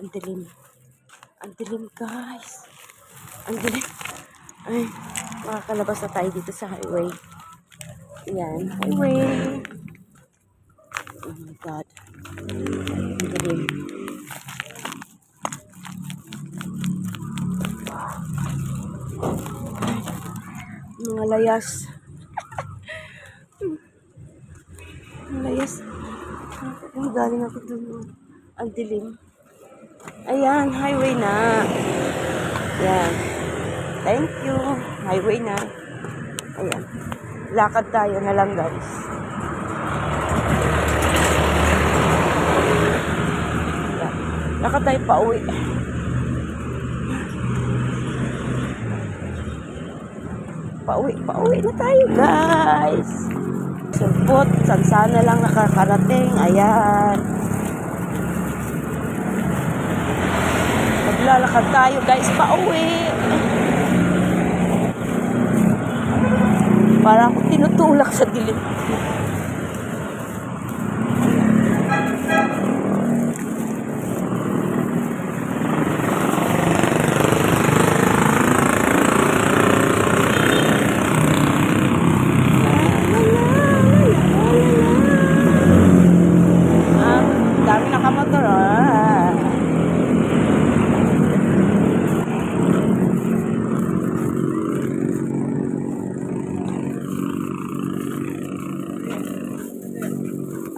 Ang dilim. Ang dilim, guys. Ang dilim. Ay, makakalabas na tayo dito sa highway. Yan, highway. Oh my God. Ang dilim. Mga layas. Ang layas. Ay, galing ako dun. Ang dilim. Ayan, highway na. Yan. Thank you. Highway na. Ayan. Lakad tayo na lang, guys. Yan. Lakad tayo pa uwi. Pauwi, pauwi na tayo, guys. Sulpot, saan sana lang nakakarating. Ayan. Maglalakad tayo, guys, pauwi. Para ako tinutulak sa dilim. Ah, dami nakamotor, ah.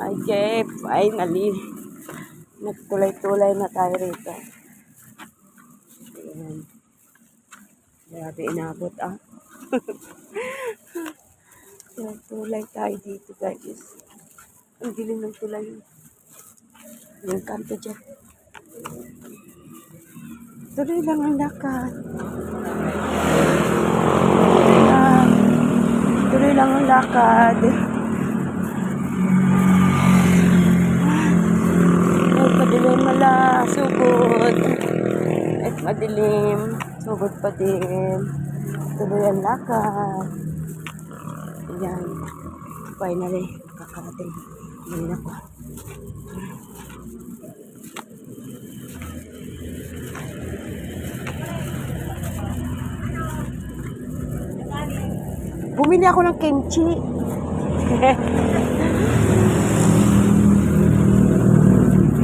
Okay, finally. Nagtulay-tulay na tayo rito. Ayan. Grabe inabot ah. Tulay tayo dito guys. Ang dilim ng tulay. Yung kanto dyan. Tuloy lang ang lakad. Tuloy lang. Tuloy lang ang lakad. Ay, madilim mala. Sugod. Ay, madilim. Sugod pa din. Tuloy ang lakad. Ayan. Finally, kakarating. Ngayon ako. Bumili ako ng kimchi.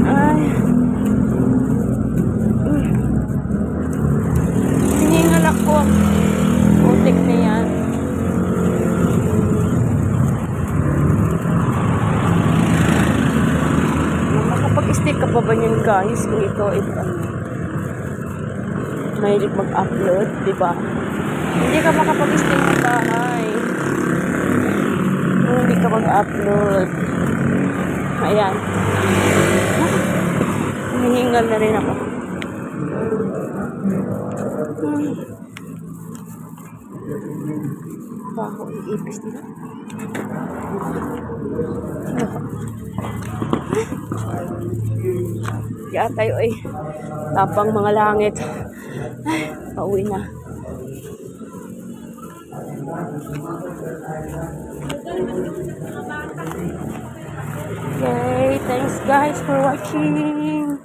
Ay. Ako. Putik na yan. Makapag-stay ka pa ba niyan guys kung ikaw ay ano, mahilig mag-upload, di ba? Hindi ka makapag-stay ng bahay. Kung hindi ka mag-upload. Ayan. Hinihingal na rin ako. Baho, iipis nila. Diyan tayo ay tapang mga langit. Ay, pauwi na. Okay, thanks guys for watching.